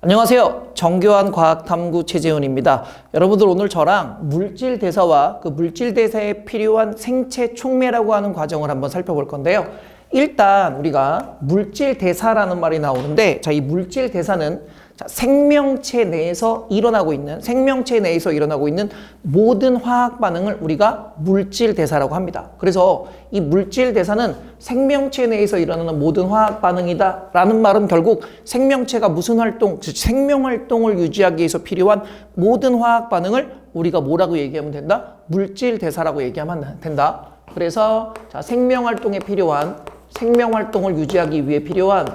안녕하세요. 정교한 과학탐구 최재훈입니다. 여러분들 오늘 저랑 물질 대사와 그 물질 대사에 필요한 생체 촉매라고 하는 과정을 한번 살펴볼 건데요. 일단 우리가 물질 대사라는 말이 나오는데 자, 이 물질 대사는 자, 생명체 내에서 일어나고 있는 생명체 내에서 일어나고 있는 모든 화학 반응을 우리가 물질 대사라고 합니다. 그래서 이 물질 대사는 생명체 내에서 일어나는 모든 화학 반응이다라는 말은 결국 생명체가 무슨 활동, 즉 생명 활동을 유지하기 위해서 필요한 모든 화학 반응을 우리가 뭐라고 얘기하면 된다? 물질 대사라고 얘기하면 된다. 그래서 자, 생명 활동에 필요한 생명 활동을 유지하기 위해 필요한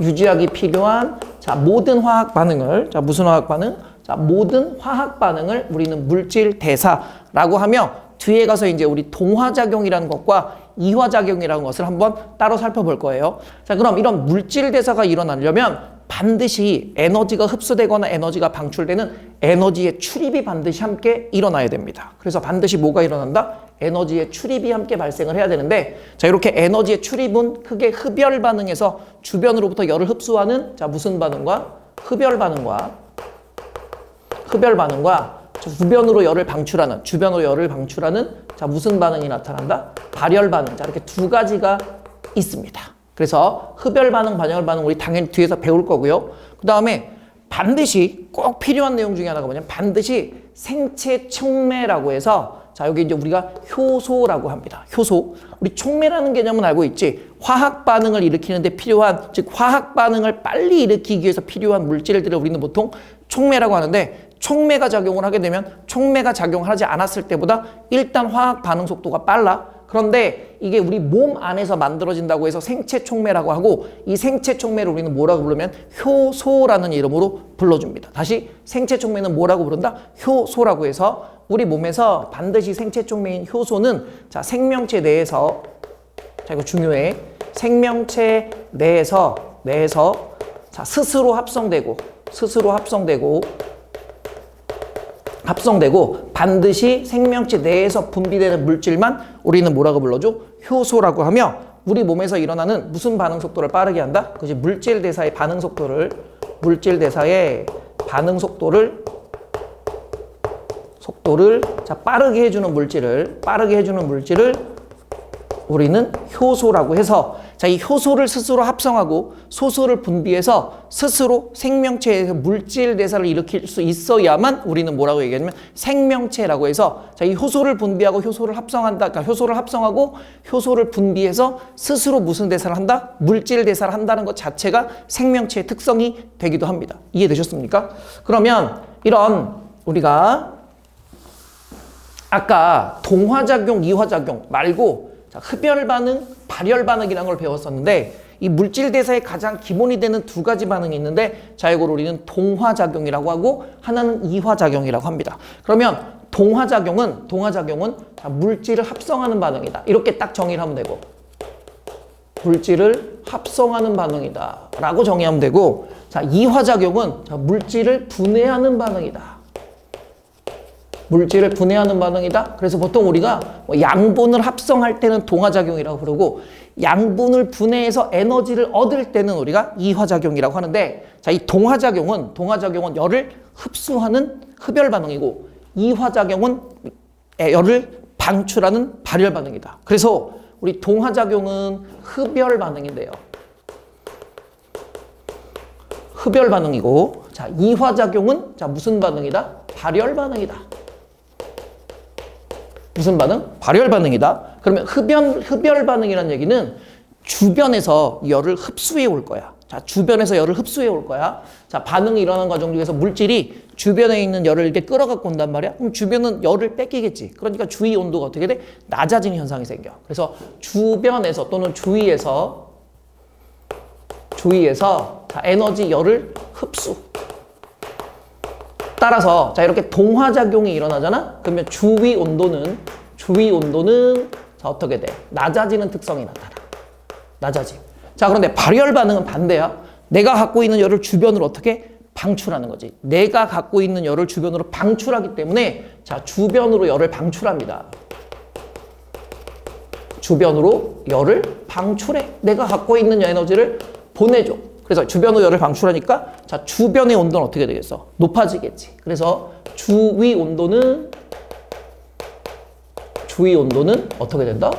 유지하기 필요한 자 모든 화학 반응을 자 무슨 화학 반응? 자 모든 화학 반응을 우리는 물질 대사라고 하며 뒤에 가서 이제 우리 동화작용이라는 것과 이화작용이라는 것을 한번 따로 살펴볼 거예요. 자 그럼 이런 물질 대사가 일어나려면 반드시 에너지가 흡수되거나 에너지가 방출되는 에너지의 출입이 반드시 함께 일어나야 됩니다. 그래서 반드시 뭐가 일어난다? 에너지의 출입이 함께 발생을 해야 되는데 자 이렇게 에너지의 출입은 크게 흡열 반응에서 주변으로부터 열을 흡수하는 자 무슨 반응과 흡열 반응과 흡열 반응과 주변으로 열을 방출하는 주변으로 열을 방출하는 자 무슨 반응이 나타난다? 발열 반응. 자 이렇게 두 가지가 있습니다. 그래서 흡열 반응, 반열 반응 우리 당연히 뒤에서 배울 거고요. 그 다음에 반드시 꼭 필요한 내용 중에 하나가 뭐냐면 반드시 생체 촉매라고 해서 자 여기 이제 우리가 효소라고 합니다. 효소. 우리 촉매라는 개념은 알고 있지. 화학 반응을 일으키는데 필요한 즉 화학 반응을 빨리 일으키기 위해서 필요한 물질들을 우리는 보통 촉매라고 하는데 촉매가 작용을 하게 되면 촉매가 작용하지 않았을 때보다 일단 화학 반응 속도가 빨라. 그런데 이게 우리 몸 안에서 만들어진다고 해서 생체 촉매라고 하고 이 생체 촉매를 우리는 뭐라고 부르면 효소라는 이름으로 불러줍니다. 다시 생체 촉매는 뭐라고 부른다? 효소라고 해서 우리 몸에서 반드시 생체 촉매인 효소는 자 생명체 내에서 자 이거 중요해 생명체 내에서 내에서 자 스스로 합성되고 스스로 합성되고 합성되고 반드시 생명체 내에서 분비되는 물질만 우리는 뭐라고 불러줘? 효소라고 하며 우리 몸에서 일어나는 무슨 반응 속도를 빠르게 한다? 그지 물질 대사의 반응 속도를 물질 대사의 반응 속도를 속도를 자 빠르게 해주는 물질을 빠르게 해주는 물질을 우리는 효소라고 해서 자이 효소를 스스로 합성하고 소소를 분비해서 스스로 생명체에서 물질 대사를 일으킬 수 있어야만 우리는 뭐라고 얘기하냐면 생명체라고 해서 자이 효소를 분비하고 효소를 합성한다. 그러니까 효소를 합성하고 효소를 분비해서 스스로 무슨 대사를 한다? 물질 대사를 한다는 것 자체가 생명체의 특성이 되기도 합니다. 이해되셨습니까? 그러면 이런 우리가 아까 동화작용, 이화작용 말고 자, 흡열 반응, 발열 반응이라는 걸 배웠었는데 이 물질 대사의 가장 기본이 되는 두 가지 반응이 있는데 자 이걸 우리는 동화 작용이라고 하고 하나는 이화 작용이라고 합니다. 그러면 동화 작용은 동화 작용은 자, 물질을 합성하는 반응이다. 이렇게 딱 정의를 하면 되고 물질을 합성하는 반응이다. 라고 정의하면 되고 자 이화 작용은 자, 물질을 분해하는 반응이다. 물질을 분해하는 반응이다. 그래서 보통 우리가 뭐 양분을 합성할 때는 동화작용이라고 부르고 양분을 분해해서 에너지를 얻을 때는 우리가 이화작용이라고 하는데 자, 이 동화작용은 동화작용은 열을 흡수하는 흡열 반응이고 이화작용은 열을 방출하는 발열 반응이다. 그래서 우리 동화작용은 흡열 반응인데요. 흡열 반응이고 자, 이화작용은 자, 무슨 반응이다? 발열 반응이다. 무슨 반응? 발열 반응이다. 그러면 흡연, 흡열 반응이라는 얘기는 주변에서 열을 흡수해 올 거야. 자, 주변에서 열을 흡수해 올 거야. 자, 반응이 일어나는 과정 중에서 물질이 주변에 있는 열을 이렇게 끌어갖고 온단 말이야. 그럼 주변은 열을 뺏기겠지. 그러니까 주위 온도가 어떻게 돼? 낮아지는 현상이 생겨. 그래서 주변에서 또는 주위에서 주위에서 자, 에너지 열을 흡수. 따라서 자 이렇게 동화작용이 일어나잖아. 그러면 주위 온도는 주위 온도는 자 어떻게 돼? 낮아지는 특성이 나타나. 낮아지. 자 그런데 발열 반응은 반대야. 내가 갖고 있는 열을 주변으로 어떻게 방출하는 거지. 내가 갖고 있는 열을 주변으로 방출하기 때문에 자 주변으로 열을 방출합니다. 주변으로 열을 방출해. 내가 갖고 있는 에너지를 보내줘. 그래서 주변으로 열을 방출하니까 자 주변의 온도는 어떻게 되겠어? 높아지겠지. 그래서 주위 온도는 주위 온도는 어떻게 된다?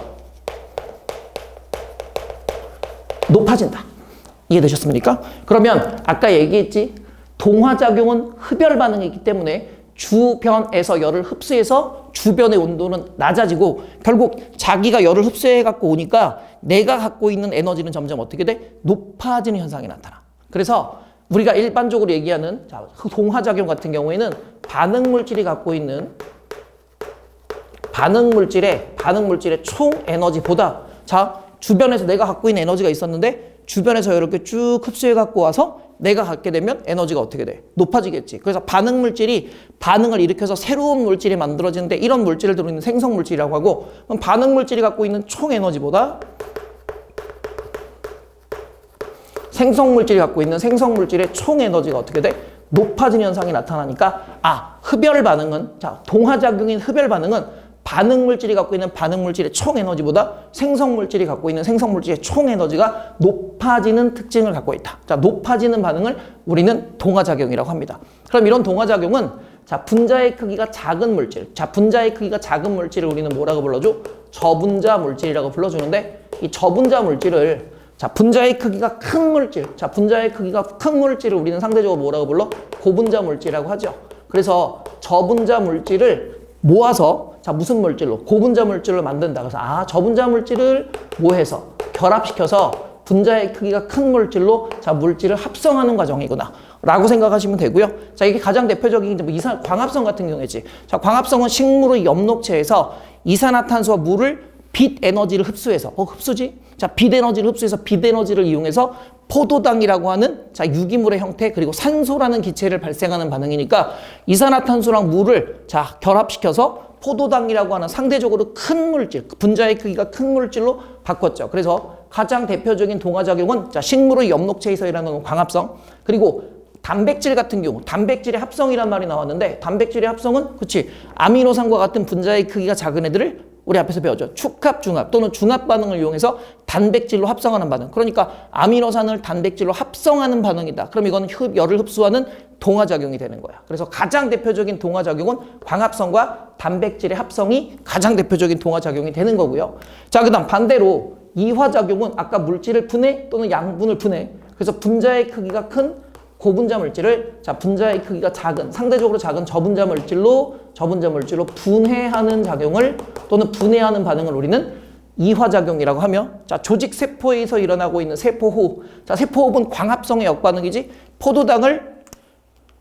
높아진다. 이해되셨습니까? 그러면 아까 얘기했지 동화작용은 흡열 반응이기 때문에 주변에서 열을 흡수해서 주변의 온도는 낮아지고 결국 자기가 열을 흡수해 갖고 오니까 내가 갖고 있는 에너지는 점점 어떻게 돼? 높아지는 현상이 나타나. 그래서 우리가 일반적으로 얘기하는 자, 동화작용 같은 경우에는 반응 물질이 갖고 있는 반응 물질의 반응 물질의 총 에너지보다 자 주변에서 내가 갖고 있는 에너지가 있었는데 주변에서 이렇게 쭉 흡수해 갖고 와서 내가 갖게 되면 에너지가 어떻게 돼? 높아지겠지. 그래서 반응 물질이 반응을 일으켜서 새로운 물질이 만들어지는데 이런 물질을 들어있는 생성 물질이라고 하고 그럼 반응 물질이 갖고 있는 총 에너지보다 생성 물질이 갖고 있는 생성 물질의 총 에너지가 어떻게 돼? 높아지는 현상이 나타나니까 아 흡열 반응은 자 동화작용인 흡열 반응은 반응 물질이 갖고 있는 반응 물질의 총 에너지보다 생성 물질이 갖고 있는 생성 물질의 총 에너지가 높아지는 특징을 갖고 있다. 자, 높아지는 반응을 우리는 동화 작용이라고 합니다. 그럼 이런 동화 작용은 자, 분자의 크기가 작은 물질. 자, 분자의 크기가 작은 물질을 우리는 뭐라고 불러줘? 저분자 물질이라고 불러주는데 이 저분자 물질을 자, 분자의 크기가 큰 물질. 자, 분자의 크기가 큰 물질을 우리는 상대적으로 뭐라고 불러? 고분자 물질이라고 하죠. 그래서 저분자 물질을 모아서 자 무슨 물질로 고분자 물질로 만든다. 그래서 아 저분자 물질을 모해서 결합시켜서 분자의 크기가 큰 물질로 자 물질을 합성하는 과정이구나. 라고 생각하시면 되고요. 자 이게 가장 대표적인 뭐 이산 광합성 같은 경우지. 자 광합성은 식물의 엽록체에서 이산화탄소와 물을 빛 에너지를 흡수해서 어 흡수지? 자빛 에너지를 흡수해서 빛 에너지를 이용해서 포도당이라고 하는 자 유기물의 형태 그리고 산소라는 기체를 발생하는 반응이니까 이산화탄소랑 물을 자 결합시켜서 포도당이라고 하는 상대적으로 큰 물질 분자의 크기가 큰 물질로 바꿨죠. 그래서 가장 대표적인 동화작용은 자 식물의 엽록체에서 일어나는 광합성 그리고 단백질 같은 경우 단백질의 합성이란 말이 나왔는데 단백질의 합성은 그치 아미노산과 같은 분자의 크기가 작은 애들을 우리 앞에서 배웠죠. 축합 중합 또는 중합 반응을 이용해서 단백질로 합성하는 반응. 그러니까 아미노산을 단백질로 합성하는 반응이다. 그럼 이거는 흡, 열을 흡수하는 동화 작용이 되는 거야. 그래서 가장 대표적인 동화 작용은 광합성과 단백질의 합성이 가장 대표적인 동화 작용이 되는 거고요. 자, 그 다음 반대로 이화 작용은 아까 물질을 분해 또는 양분을 분해. 그래서 분자의 크기가 큰 고분자 물질을 자 분자의 크기가 작은 상대적으로 작은 저분자 물질로 저분자 물질로 분해하는 작용을 또는 분해하는 반응을 우리는 이화작용이라고 하며 자 조직 세포에서 일어나고 있는 세포호흡 자 세포호흡은 광합성의 역반응이지 포도당을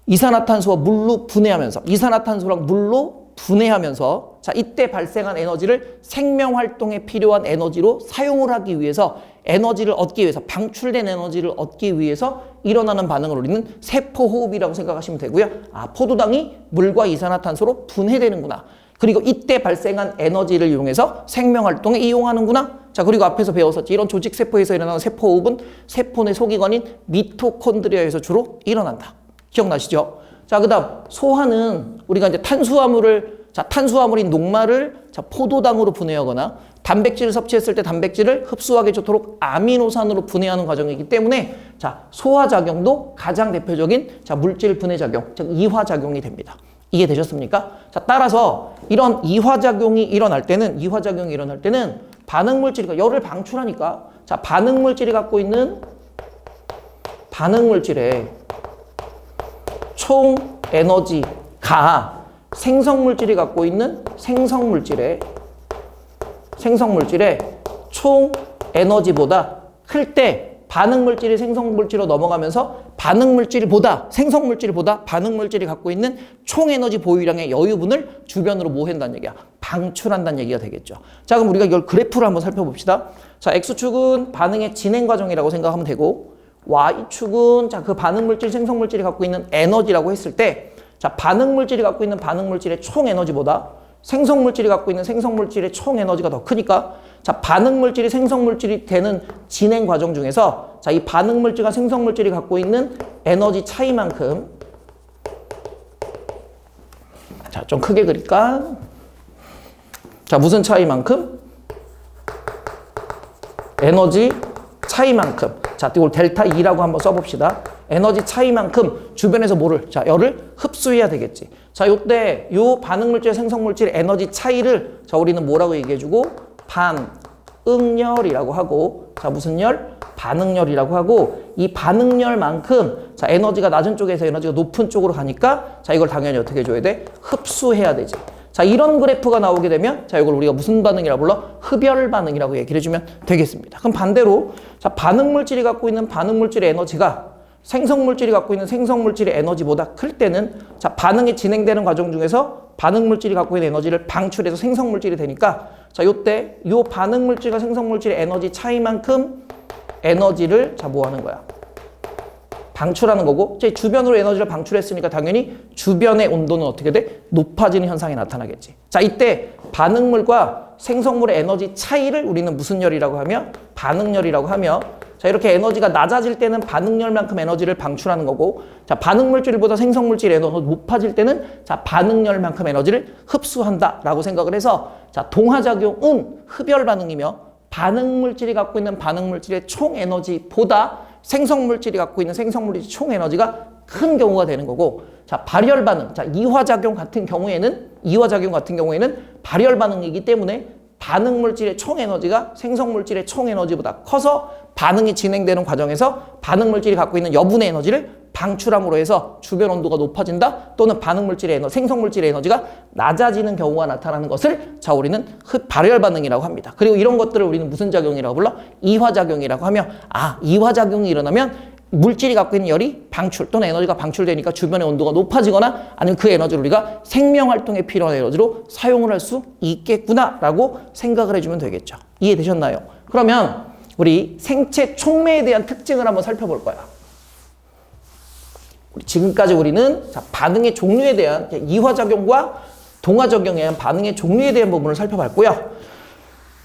이산화탄소와 물로 분해하면서 이산화탄소랑 물로 분해하면서 자 이때 발생한 에너지를 생명 활동에 필요한 에너지로 사용을 하기 위해서 에너지를 얻기 위해서 방출된 에너지를 얻기 위해서 일어나는 반응을 우리는 세포 호흡이라고 생각하시면 되고요. 아 포도당이 물과 이산화탄소로 분해되는구나. 그리고 이때 발생한 에너지를 이용해서 생명 활동에 이용하는구나. 자 그리고 앞에서 배웠었지 이런 조직 세포에서 일어나는 세포 호흡은 세포 내 소기관인 미토콘드리아에서 주로 일어난다. 기억나시죠? 자, 그 다음, 소화는 우리가 이제 탄수화물을, 자, 탄수화물인 녹말을 자, 포도당으로 분해하거나 단백질을 섭취했을 때 단백질을 흡수하기 좋도록 아미노산으로 분해하는 과정이기 때문에 자, 소화작용도 가장 대표적인 자, 물질 분해작용, 즉 이화작용이 됩니다. 이해 되셨습니까? 자, 따라서 이런 이화작용이 일어날 때는, 이화작용이 일어날 때는 반응물질이, 열을 방출하니까 자, 반응물질이 갖고 있는 반응물질에 총 에너지가 생성물질이 갖고 있는 생성물질의 생성물질의 총 에너지보다 클 때 반응물질이 생성물질로 넘어가면서 반응물질보다 생성물질보다 반응물질이 갖고 있는 총 에너지 보유량의 여유분을 주변으로 뭐 한다는 얘기야? 방출한다는 얘기가 되겠죠. 자, 그럼 우리가 이걸 그래프를 한번 살펴봅시다. 자, X축은 반응의 진행 과정이라고 생각하면 되고 Y축은 자, 그 반응 물질, 생성 물질이 갖고 있는 에너지라고 했을 때 자, 반응 물질이 갖고 있는 반응 물질의 총 에너지보다 생성 물질이 갖고 있는 생성 물질의 총 에너지가 더 크니까 자, 반응 물질이 생성 물질이 되는 진행 과정 중에서 자, 이 반응 물질과 생성 물질이 갖고 있는 에너지 차이만큼 자, 좀 크게 그릴까? 자, 무슨 차이만큼? 에너지 차이만큼 자, 이걸 델타 E라고 한번 써봅시다. 에너지 차이만큼 주변에서 뭐를 자 열을 흡수해야 되겠지. 자, 요때 요 반응 물질 생성 물질 에너지 차이를 자 우리는 뭐라고 얘기해주고 반응열이라고 하고 자 무슨 열 반응열이라고 하고 이 반응열만큼 자 에너지가 낮은 쪽에서 에너지가 높은 쪽으로 가니까 자 이걸 당연히 어떻게 해줘야 돼 흡수해야 되지. 자 이런 그래프가 나오게 되면 자 이걸 우리가 무슨 반응이라 불러 흡열 반응이라고 얘기를 해주면 되겠습니다. 그럼 반대로 자 반응 물질이 갖고 있는 반응 물질의 에너지가 생성 물질이 갖고 있는 생성 물질의 에너지보다 클 때는 자 반응이 진행되는 과정 중에서 반응 물질이 갖고 있는 에너지를 방출해서 생성 물질이 되니까 자 요때 요 반응 물질과 생성 물질의 에너지 차이만큼 에너지를 자 뭐 하는 거야? 방출하는 거고 제 주변으로 에너지를 방출했으니까 당연히 주변의 온도는 어떻게 돼? 높아지는 현상이 나타나겠지. 자, 이때 반응물과 생성물의 에너지 차이를 우리는 무슨 열이라고 하며 반응열이라고 하며 자, 이렇게 에너지가 낮아질 때는 반응열만큼 에너지를 방출하는 거고 자, 반응물질보다 생성물질 에너지가 높아질 때는 자, 반응열만큼 에너지를 흡수한다라고 생각을 해서 자, 동화작용은 흡열 반응이며 반응물질이 갖고 있는 반응물질의 총 에너지보다 생성물질이 갖고 있는 생성물질 총 에너지가 큰 경우가 되는 거고 자 발열 반응. 자 이화 작용 같은 경우에는 이화 작용 같은 경우에는 발열 반응이기 때문에 반응 물질의 총 에너지가 생성 물질의 총 에너지보다 커서 반응이 진행되는 과정에서 반응 물질이 갖고 있는 여분의 에너지를 방출함으로 해서 주변 온도가 높아진다 또는 반응물질의 에너 생성물질의 에너지가 낮아지는 경우가 나타나는 것을 자 우리는 흡 발열 반응이라고 합니다. 그리고 이런 것들을 우리는 무슨 작용이라고 불러? 이화작용이라고 하며 아 이화작용이 일어나면 물질이 갖고 있는 열이 방출 또는 에너지가 방출되니까 주변의 온도가 높아지거나 아니면 그 에너지를 우리가 생명 활동에 필요한 에너지로 사용을 할 수 있겠구나라고 생각을 해주면 되겠죠. 이해되셨나요? 그러면 우리 생체 촉매에 대한 특징을 한번 살펴볼 거야. 지금까지 우리는 자, 반응의 종류에 대한 이화작용과 동화작용에 대한 반응의 종류에 대한 부분을 살펴봤고요.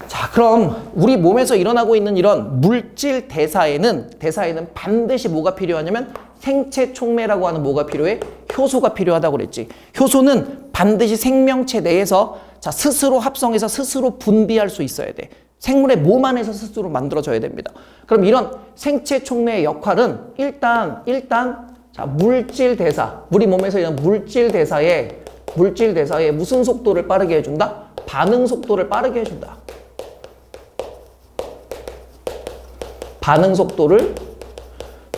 자, 그럼 우리 몸에서 일어나고 있는 이런 물질 대사에는 대사에는 반드시 뭐가 필요하냐면 생체 촉매라고 하는 뭐가 필요해? 효소가 필요하다고 그랬지. 효소는 반드시 생명체 내에서 자, 스스로 합성해서 스스로 분비할 수 있어야 돼. 생물의 몸 안에서 스스로 만들어져야 됩니다. 그럼 이런 생체 촉매의 역할은 일단 일단 자, 물질 대사, 우리 몸에서 이런 물질 대사에 물질 대사에 무슨 속도를 빠르게 해준다? 반응 속도를 빠르게 해준다. 반응 속도를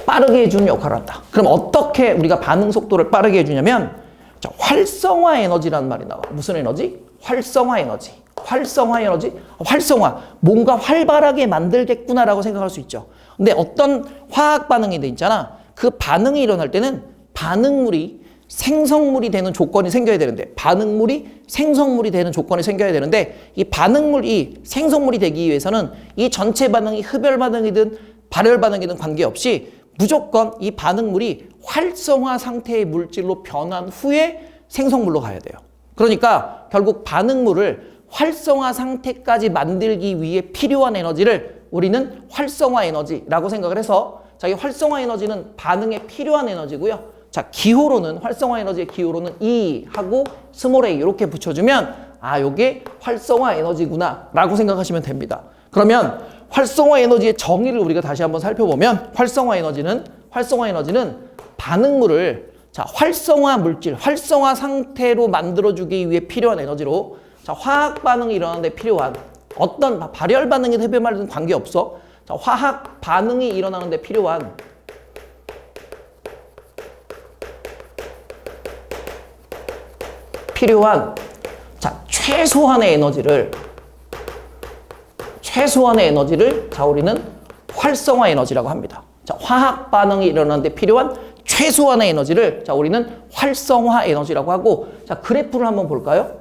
빠르게 해주는 역할을 한다. 그럼 어떻게 우리가 반응 속도를 빠르게 해주냐면 자, 활성화 에너지라는 말이 나와. 무슨 에너지? 활성화 에너지. 활성화 에너지? 활성화. 뭔가 활발하게 만들겠구나라고 생각할 수 있죠. 근데 어떤 화학 반응이 돼 있잖아. 그 반응이 일어날 때는 반응물이 생성물이 되는 조건이 생겨야 되는데 반응물이 생성물이 되는 조건이 생겨야 되는데 이 반응물이 생성물이 되기 위해서는 이 전체 반응이 흡열 반응이든 발열 반응이든 관계없이 무조건 이 반응물이 활성화 상태의 물질로 변한 후에 생성물로 가야 돼요. 그러니까 결국 반응물을 활성화 상태까지 만들기 위해 필요한 에너지를 우리는 활성화 에너지라고 생각을 해서 자, 이 활성화 에너지는 반응에 필요한 에너지고요. 자, 기호로는 활성화 에너지의 기호로는 E 하고 스몰 a 이렇게 붙여주면 아, 요게 활성화 에너지구나 라고 생각하시면 됩니다. 그러면 활성화 에너지의 정의를 우리가 다시 한번 살펴보면 활성화 에너지는 활성화 에너지는 반응물을 자, 활성화 물질, 활성화 상태로 만들어주기 위해 필요한 에너지로 자, 화학 반응이 일어나는데 필요한 어떤 발열 반응이든 해변 반응이든 관계없어. 자, 화학 반응이 일어나는데 필요한 필요한 자 최소한의 에너지를 최소한의 에너지를 자 우리는 활성화 에너지라고 합니다. 자 화학 반응이 일어나는데 필요한 최소한의 에너지를 자 우리는 활성화 에너지라고 하고 자 그래프를 한번 볼까요?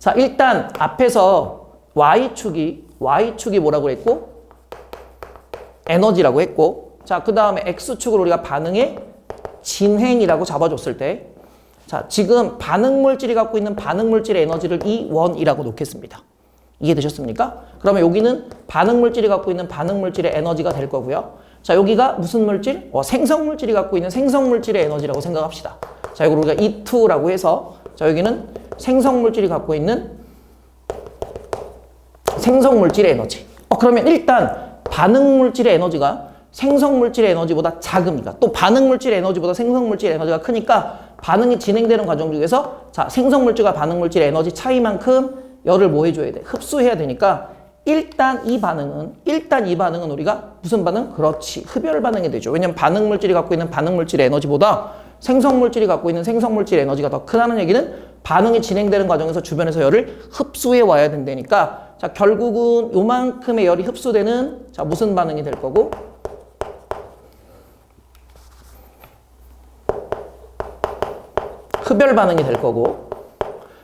자 일단 앞에서 y축이 y축이 뭐라고 했고 에너지라고 했고 자 그 다음에 x축을 우리가 반응의 진행이라고 잡아줬을 때 자, 지금 반응 물질이 갖고 있는 반응 물질의 에너지를 E1이라고 놓겠습니다. 이해되셨습니까? 그러면 여기는 반응 물질이 갖고 있는 반응 물질의 에너지가 될 거고요. 자, 여기가 무슨 물질? 어, 생성 물질이 갖고 있는 생성 물질의 에너지라고 생각합시다. 자, 이걸 우리가 E2라고 해서 자, 여기는 생성 물질이 갖고 있는 생성 물질의 에너지. 어, 그러면 일단 반응 물질의 에너지가 생성 물질의 에너지보다 작으니까 또 반응 물질의 에너지보다 생성 물질의 에너지가 크니까 반응이 진행되는 과정 중에서 자 생성 물질과 반응 물질의 에너지 차이만큼 열을 뭐 해줘야 돼? 흡수해야 되니까 일단 이 반응은 일단 이 반응은 우리가 무슨 반응? 그렇지 흡열 반응이 되죠. 왜냐면 반응 물질이 갖고 있는 반응 물질의 에너지보다 생성 물질이 갖고 있는 생성 물질의 에너지가 더 크다는 얘기는 반응이 진행되는 과정에서 주변에서 열을 흡수해 와야 된다니까 자 결국은 요만큼의 열이 흡수되는 자 무슨 반응이 될 거고 흡열 반응이 될 거고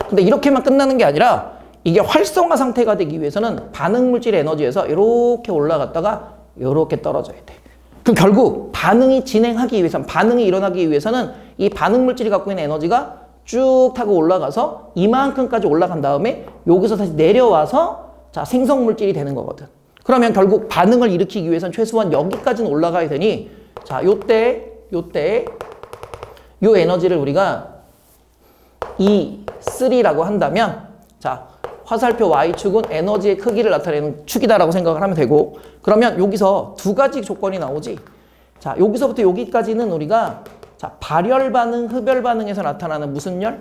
근데 이렇게만 끝나는 게 아니라 이게 활성화 상태가 되기 위해서는 반응 물질의 에너지에서 이렇게 올라갔다가 이렇게 떨어져야 돼. 그럼 결국 반응이 진행하기 위해서는 반응이 일어나기 위해서는 이 반응 물질이 갖고 있는 에너지가 쭉 타고 올라가서 이만큼까지 올라간 다음에 여기서 다시 내려와서 자 생성 물질이 되는 거거든. 그러면 결국 반응을 일으키기 위해서는 최소한 여기까지는 올라가야 되니 자 요때 요때 요 에너지를 우리가 E, 3라고 한다면 자 화살표 Y축은 에너지의 크기를 나타내는 축이다라고 생각을 하면 되고 그러면 여기서 두 가지 조건이 나오지 자 여기서부터 여기까지는 우리가 자 발열 반응, 흡열 반응에서 나타나는 무슨 열?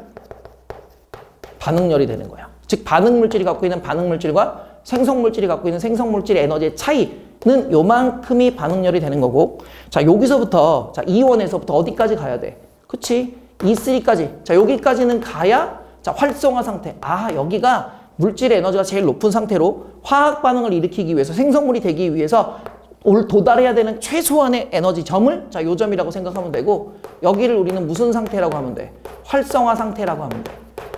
반응열이 되는 거야 즉 반응 물질이 갖고 있는 반응 물질과 생성 물질이 갖고 있는 생성 물질의 에너지의 차이는 요만큼이 반응열이 되는 거고 자 여기서부터 자 E1에서부터 어디까지 가야 돼? 그치? E3까지. 자, 여기까지는 가야 자, 활성화 상태. 아, 여기가 물질의 에너지가 제일 높은 상태로 화학 반응을 일으키기 위해서 생성물이 되기 위해서 올 도달해야 되는 최소한의 에너지 점을 자, 요 점이라고 생각하면 되고 여기를 우리는 무슨 상태라고 하면 돼? 활성화 상태라고 하면 돼.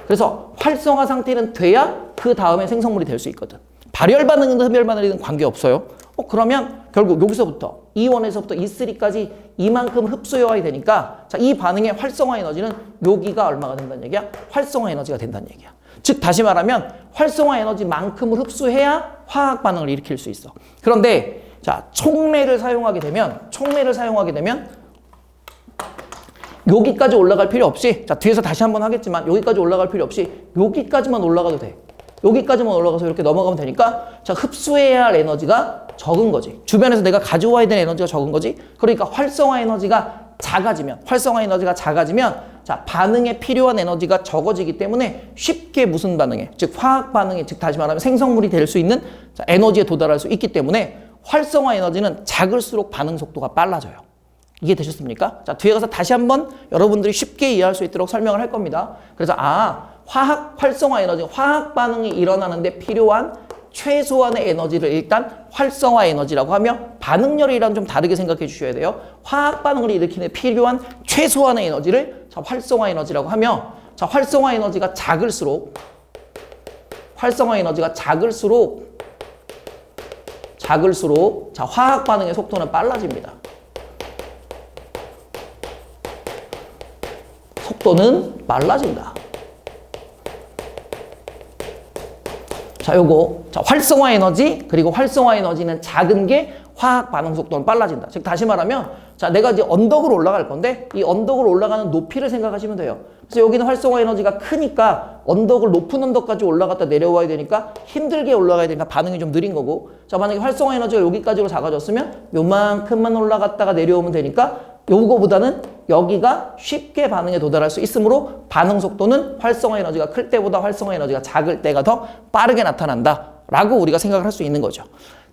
그래서 활성화 상태는 돼야 그 다음에 생성물이 될 수 있거든. 발열 반응이든 흡열 반응이든 관계없어요. 어, 그러면 결국 여기서부터 E1에서부터 E3까지 이만큼 와야 되니까 자, 이 반응의 활성화 에너지는 여기가 얼마가 된다는 얘기야? 활성화 에너지가 된다는 얘기야. 즉 다시 말하면 활성화 에너지만큼을 흡수해야 화학 반응을 일으킬 수 있어. 그런데 자, 촉매를 사용하게 되면 촉매를 사용하게 되면 여기까지 올라갈 필요 없이 자 뒤에서 다시 한번 하겠지만 여기까지 올라갈 필요 없이 여기까지만 올라가도 돼 여기까지만 올라가서 이렇게 넘어가면 되니까 자 흡수해야 할 에너지가 적은 거지 주변에서 내가 가져와야 되는 에너지가 적은 거지 그러니까 활성화 에너지가 작아지면 활성화 에너지가 작아지면 자 반응에 필요한 에너지가 적어지기 때문에 쉽게 무슨 반응에 즉 화학 반응에 즉 다시 말하면 생성물이 될 수 있는 자, 에너지에 도달할 수 있기 때문에 활성화 에너지는 작을수록 반응 속도가 빨라져요. 이해되셨습니까? 자, 뒤에 가서 다시 한번 여러분들이 쉽게 이해할 수 있도록 설명을 할 겁니다. 그래서 아, 화학 활성화 에너지, 화학 반응이 일어나는데 필요한 최소한의 에너지를 일단 활성화 에너지라고 하며 반응열이랑 좀 다르게 생각해 주셔야 돼요. 화학 반응을 일으키는 데 필요한 최소한의 에너지를 자, 활성화 에너지라고 하며 자, 활성화 에너지가 작을수록 활성화 에너지가 작을수록 작을수록 자, 화학 반응의 속도는 빨라집니다. 속도는 빨라진다. 자, 요거. 자, 활성화 에너지, 그리고 활성화 에너지는 작은 게 화학 반응 속도는 빨라진다. 즉, 다시 말하면, 자, 내가 이제 언덕으로 올라갈 건데, 이 언덕으로 올라가는 높이를 생각하시면 돼요. 그래서 여기는 활성화 에너지가 크니까 언덕을 높은 언덕까지 올라갔다 내려와야 되니까 힘들게 올라가야 되니까 반응이 좀 느린 거고, 자, 만약에 활성화 에너지가 여기까지로 작아졌으면 요만큼만 올라갔다가 내려오면 되니까 요거보다는 여기가 쉽게 반응에 도달할 수 있으므로 반응 속도는 활성화 에너지가 클 때보다 활성화 에너지가 작을 때가 더 빠르게 나타난다. 라고 우리가 생각을 할 수 있는 거죠.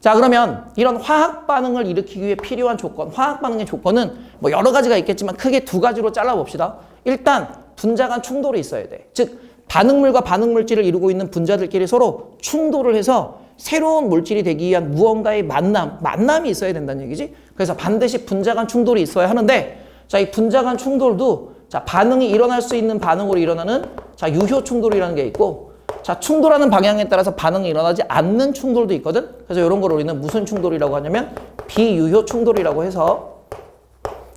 자, 그러면 이런 화학 반응을 일으키기 위해 필요한 조건, 화학 반응의 조건은 뭐 여러 가지가 있겠지만 크게 두 가지로 잘라봅시다. 일단 분자 간 충돌이 있어야 돼. 즉, 반응물과 반응물질을 이루고 있는 분자들끼리 서로 충돌을 해서 새로운 물질이 되기 위한 무언가의 만남, 만남이 있어야 된다는 얘기지. 그래서 반드시 분자 간 충돌이 있어야 하는데, 자, 이 분자 간 충돌도 자, 반응이 일어날 수 있는 반응으로 일어나는 자, 유효 충돌이라는 게 있고, 자, 충돌하는 방향에 따라서 반응이 일어나지 않는 충돌도 있거든. 그래서 이런 걸 우리는 무슨 충돌이라고 하냐면 비유효 충돌이라고 해서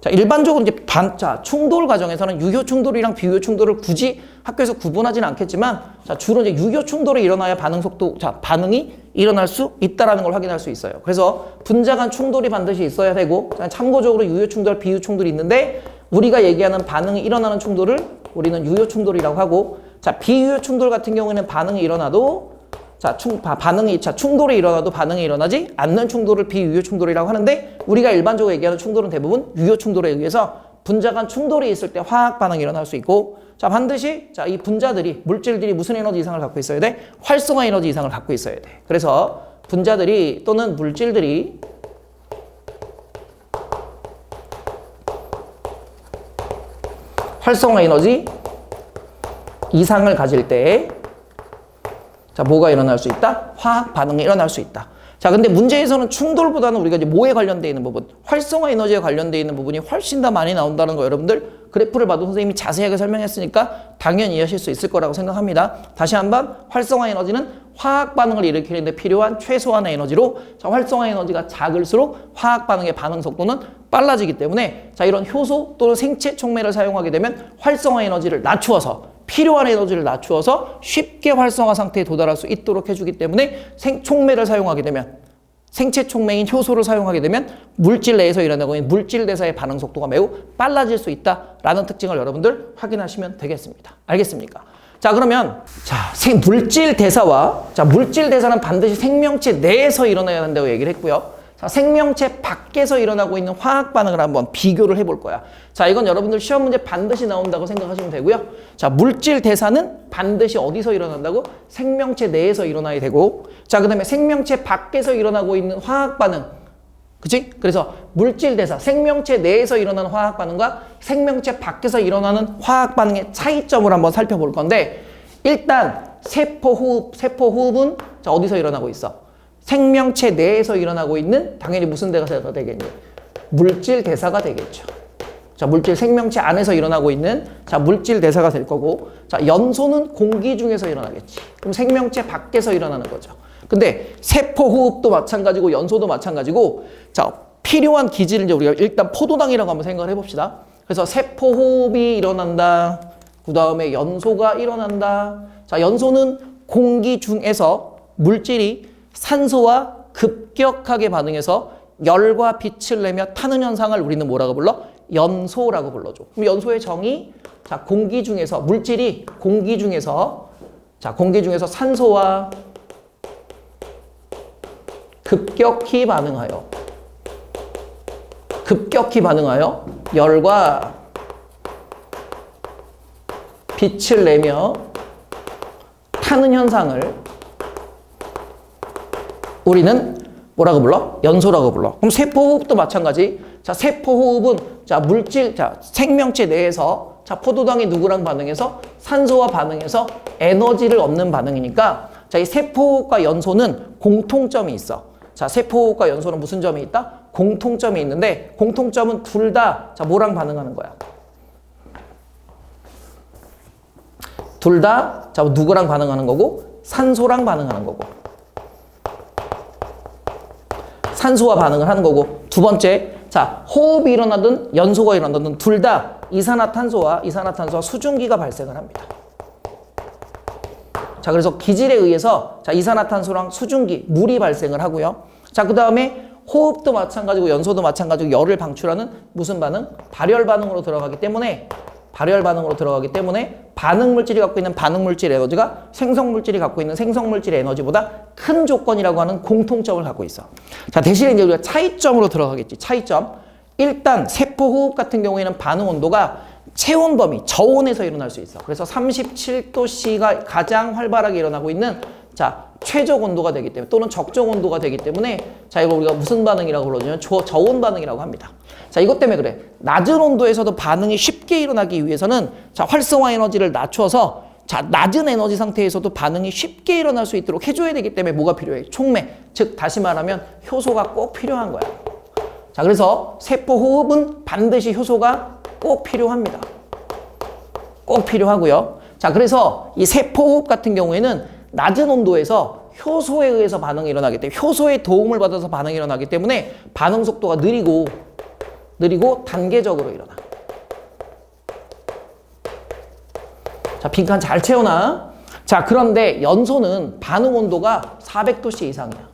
자, 일반적으로 이제 반, 자, 충돌 과정에서는 유효 충돌이랑 비유효 충돌을 굳이 학교에서 구분하지는 않겠지만, 자, 주로 이제 유효 충돌이 일어나야 반응 속도, 자, 반응이 일어날 수 있다라는 걸 확인할 수 있어요. 그래서 분자 간 충돌이 반드시 있어야 되고, 자, 참고적으로 유효 충돌, 비유효 충돌이 있는데, 우리가 얘기하는 반응이 일어나는 충돌을 우리는 유효 충돌이라고 하고, 자, 비유효 충돌 같은 경우에는 반응이 일어나도 자, 충, 바- 반응이, 자, 충돌이 일어나도 반응이 일어나지 않는 충돌을 비유효 충돌이라고 하는데 우리가 일반적으로 얘기하는 충돌은 대부분 유효 충돌에 의해서 분자 간 충돌이 있을 때 화학 반응이 일어날 수 있고 자, 반드시 자, 이 분자들이 물질들이 무슨 에너지 이상을 갖고 있어야 돼? 활성화 에너지 이상을 갖고 있어야 돼. 그래서 분자들이 또는 물질들이 활성화 에너지 이상을 가질 때 자, 뭐가 일어날 수 있다? 화학 반응이 일어날 수 있다. 자, 근데 문제에서는 충돌보다는 우리가 이제 뭐에 관련되어 있는 부분, 활성화 에너지에 관련되어 있는 부분이 훨씬 더 많이 나온다는 거 여러분들 그래프를 봐도 선생님이 자세하게 설명했으니까 당연히 이해하실 수 있을 거라고 생각합니다. 다시 한번 활성화 에너지는 화학 반응을 일으키는데 필요한 최소한의 에너지로 자, 활성화 에너지가 작을수록 화학 반응의 반응 속도는 빨라지기 때문에 자, 이런 효소 또는 생체 촉매를 사용하게 되면 활성화 에너지를 낮추어서 필요한 에너지를 낮추어서 쉽게 활성화 상태에 도달할 수 있도록 해주기 때문에 생, 촉매를 사용하게 되면 생체 촉매인 효소를 사용하게 되면 물질 내에서 일어나고 있는 물질 대사의 반응 속도가 매우 빨라질 수 있다라는 특징을 여러분들 확인하시면 되겠습니다. 알겠습니까? 자 그러면 자 생, 물질 대사와 자 물질 대사는 반드시 생명체 내에서 일어나야 한다고 얘기를 했고요. 자, 생명체 밖에서 일어나고 있는 화학 반응을 한번 비교를 해볼 거야. 자, 이건 여러분들 시험 문제 반드시 나온다고 생각하시면 되고요. 자, 물질 대사는 반드시 어디서 일어난다고? 생명체 내에서 일어나야 되고, 자, 그 다음에 생명체 밖에서 일어나고 있는 화학 반응. 그치? 그래서 물질 대사, 생명체 내에서 일어나는 화학 반응과 생명체 밖에서 일어나는 화학 반응의 차이점을 한번 살펴볼 건데, 일단 세포 호흡, 세포 호흡은 자, 어디서 일어나고 있어? 생명체 내에서 일어나고 있는 당연히 무슨 대사가 되겠니? 물질 대사가 되겠죠. 자, 물질 생명체 안에서 일어나고 있는 자, 물질 대사가 될 거고 자, 연소는 공기 중에서 일어나겠지. 그럼 생명체 밖에서 일어나는 거죠. 근데 세포 호흡도 마찬가지고 연소도 마찬가지고 자, 필요한 기질을 이제 우리가 일단 포도당이라고 한번 생각을 해 봅시다. 그래서 세포 호흡이 일어난다. 그다음에 연소가 일어난다. 자, 연소는 공기 중에서 물질이 산소와 급격하게 반응해서 열과 빛을 내며 타는 현상을 우리는 뭐라고 불러? 연소라고 불러줘. 그럼 연소의 정의, 자, 공기 중에서, 물질이 공기 중에서, 자, 공기 중에서 산소와 급격히 반응하여, 급격히 반응하여 열과 빛을 내며 타는 현상을 우리는 뭐라고 불러? 연소라고 불러. 그럼 세포호흡도 마찬가지. 자, 세포호흡은 자, 물질, 자, 생명체 내에서 자, 포도당이 누구랑 반응해서 산소와 반응해서 에너지를 얻는 반응이니까 자, 이 세포호흡과 연소는 공통점이 있어. 자, 세포호흡과 연소는 무슨 점이 있다? 공통점이 있는데 공통점은 둘 다 자, 뭐랑 반응하는 거야? 둘 다 자, 누구랑 반응하는 거고 산소랑 반응하는 거고. 산소와 반응을 하는 거고 두 번째 자 호흡이 일어나든 연소가 일어나든 둘 다 이산화탄소와 이산화탄소와 수증기가 발생을 합니다. 자 그래서 기질에 의해서 자 이산화탄소랑 수증기 물이 발생을 하고요. 자그 다음에 호흡도 마찬가지고 연소도 마찬가지고 열을 방출하는 무슨 반응? 발열 반응으로 들어가기 때문에 발열 반응으로 들어가기 때문에 반응 물질이 갖고 있는 반응 물질 에너지가 생성 물질이 갖고 있는 생성 물질의 에너지보다 큰 조건이라고 하는 공통점을 갖고 있어. 자, 대신에 이제 우리가 차이점으로 들어가겠지. 차이점. 일단 세포 호흡 같은 경우에는 반응 온도가 체온 범위, 저온에서 일어날 수 있어. 그래서 37도씨가 가장 활발하게 일어나고 있는 자, 최적 온도가 되기 때문에 또는 적정 온도가 되기 때문에 자, 이거 우리가 무슨 반응이라고 불러주냐면 저, 저온 반응이라고 합니다. 자, 이것 때문에 그래. 낮은 온도에서도 반응이 쉽게 일어나기 위해서는 자, 활성화 에너지를 낮춰서 자, 낮은 에너지 상태에서도 반응이 쉽게 일어날 수 있도록 해줘야 되기 때문에 뭐가 필요해? 촉매. 즉, 다시 말하면 효소가 꼭 필요한 거야. 자, 그래서 세포 호흡은 반드시 효소가 꼭 필요합니다. 꼭 필요하고요. 자, 그래서 이 세포 호흡 같은 경우에는 낮은 온도에서 효소에 의해서 반응이 일어나기 때문에 효소의 도움을 받아서 반응이 일어나기 때문에 반응 속도가 느리고 느리고 단계적으로 일어나. 자, 빈칸 잘 채워놔. 자, 그런데 연소는 반응 온도가 400도씨 이상이야.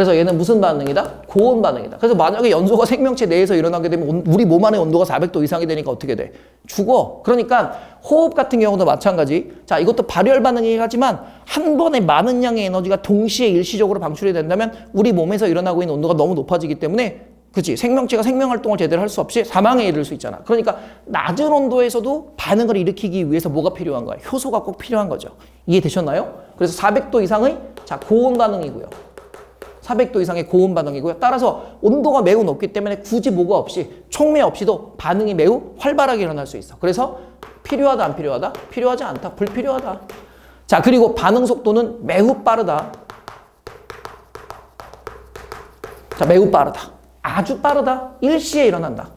그래서 얘는 무슨 반응이다? 고온 반응이다. 그래서 만약에 연소가 생명체 내에서 일어나게 되면 온- 우리 몸 안의 온도가 400도 이상이 되니까 어떻게 돼? 죽어. 그러니까 호흡 같은 경우도 마찬가지. 자, 이것도 발열 반응이긴 하지만 한 번에 많은 양의 에너지가 동시에 일시적으로 방출이 된다면 우리 몸에서 일어나고 있는 온도가 너무 높아지기 때문에 그치 생명체가 생명 활동을 제대로 할 수 없이 사망에 이를 수 있잖아. 그러니까 낮은 온도에서도 반응을 일으키기 위해서 뭐가 필요한 거야? 효소가 꼭 필요한 거죠. 이해되셨나요? 그래서 400도 이상의 자 고온 반응이고요. 400도 이상의 고온 반응이고요. 따라서 온도가 매우 높기 때문에 굳이 뭐가 없이 촉매 없이도 반응이 매우 활발하게 일어날 수 있어. 그래서 필요하다 안 필요하다? 필요하지 않다. 불필요하다. 자 그리고 반응 속도는 매우 빠르다. 자 매우 빠르다. 아주 빠르다. 일시에 일어난다.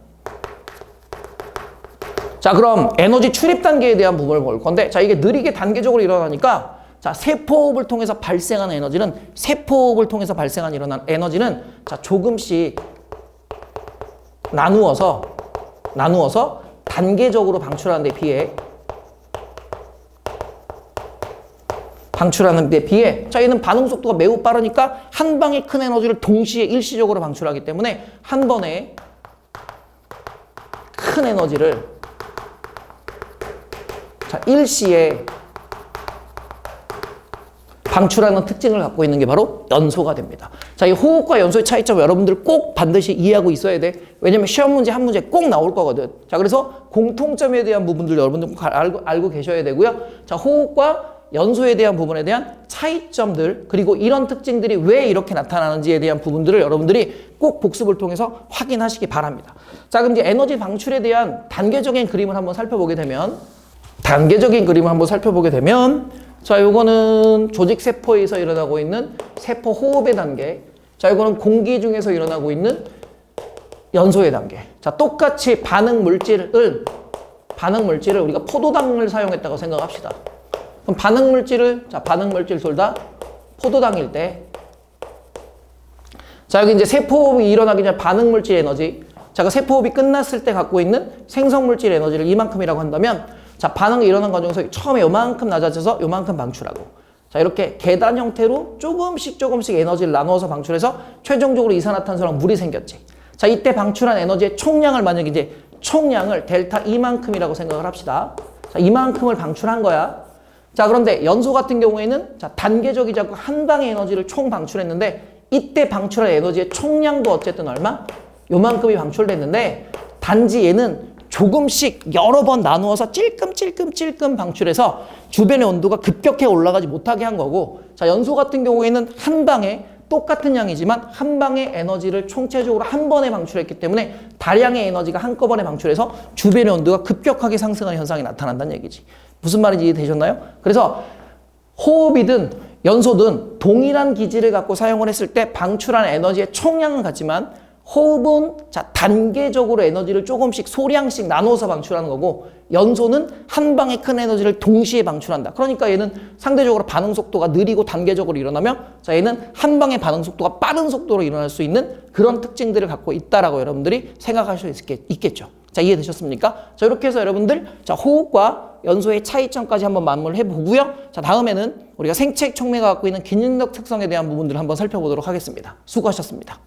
자, 그럼 에너지 출입 단계에 대한 부분을 볼 건데, 자, 이게 느리게 단계적으로 일어나니까, 자, 세포호흡을 통해서 발생하는 에너지는, 세포호흡을 통해서 발생한 일어난 에너지는, 자, 조금씩 나누어서, 나누어서 단계적으로 방출하는 데 비해, 방출하는 데 비해 자 얘는 반응 속도가 매우 빠르니까 한 방에 큰 에너지를 동시에 일시적으로 방출하기 때문에 한 번에 큰 에너지를 자 일시에 방출하는 특징을 갖고 있는 게 바로 연소가 됩니다. 자, 이 호흡과 연소의 차이점 여러분들 꼭 반드시 이해하고 있어야 돼. 왜냐면 시험 문제 한 문제 꼭 나올 거거든. 자, 그래서 공통점에 대한 부분들 여러분들 꼭 알고, 알고 계셔야 되고요. 자, 호흡과 연소에 대한 부분에 대한 차이점들 그리고 이런 특징들이 왜 이렇게 나타나는지에 대한 부분들을 여러분들이 꼭 복습을 통해서 확인하시기 바랍니다. 자, 그럼 이제 에너지 방출에 대한 단계적인 그림을 한번 살펴보게 되면 단계적인 그림을 한번 살펴보게 되면 자, 요거는 조직 세포에서 일어나고 있는 세포 호흡의 단계. 자, 요거는 공기 중에서 일어나고 있는 연소의 단계. 자, 똑같이 반응 물질을 반응 물질을 우리가 포도당을 사용했다고 생각합시다. 그럼 반응 물질을 자, 반응 물질 둘 다 포도당일 때 자, 여기 이제 세포 호흡이 일어나기 전에 반응 물질 에너지. 자, 그 세포 호흡이 끝났을 때 갖고 있는 생성 물질 에너지를 이만큼이라고 한다면 자, 반응이 일어난 과정에서 처음에 요만큼 낮아져서 요만큼 방출하고 자, 이렇게 계단 형태로 조금씩 조금씩 에너지를 나누어서 방출해서 최종적으로 이산화탄소랑 물이 생겼지. 자, 이때 방출한 에너지의 총량을 만약에 이제 총량을 델타 이만큼이라고 생각을 합시다. 자, 이만큼을 방출한 거야. 자, 그런데 연소 같은 경우에는 자, 단계적이지 않고 한 방의 에너지를 총 방출했는데 이때 방출한 에너지의 총량도 어쨌든 얼마? 요만큼이 방출됐는데 단지 얘는 조금씩 여러 번 나누어서 찔끔찔끔찔끔 방출해서 주변의 온도가 급격히 올라가지 못하게 한 거고 자 연소 같은 경우에는 한 방에 똑같은 양이지만 한 방의 에너지를 총체적으로 한 번에 방출했기 때문에 다량의 에너지가 한꺼번에 방출해서 주변의 온도가 급격하게 상승하는 현상이 나타난다는 얘기지 무슨 말인지 이해되셨나요? 그래서 호흡이든 연소든 동일한 기질을 갖고 사용을 했을 때 방출한 에너지의 총량은 같지만 호흡은 자 단계적으로 에너지를 조금씩 소량씩 나눠서 방출하는 거고 연소는 한 방에 큰 에너지를 동시에 방출한다. 그러니까 얘는 상대적으로 반응 속도가 느리고 단계적으로 일어나며 자 얘는 한 방에 반응 속도가 빠른 속도로 일어날 수 있는 그런 특징들을 갖고 있다라고 여러분들이 생각할 수 있겠, 있겠 죠. 자 이해되셨습니까? 자 이렇게 해서 여러분들 자 호흡과 연소의 차이점까지 한번 만물을 해보고요. 자 다음에는 우리가 생체 촉매가 갖고 있는 기능력 특성에 대한 부분들을 한번 살펴보도록 하겠습니다. 수고하셨습니다.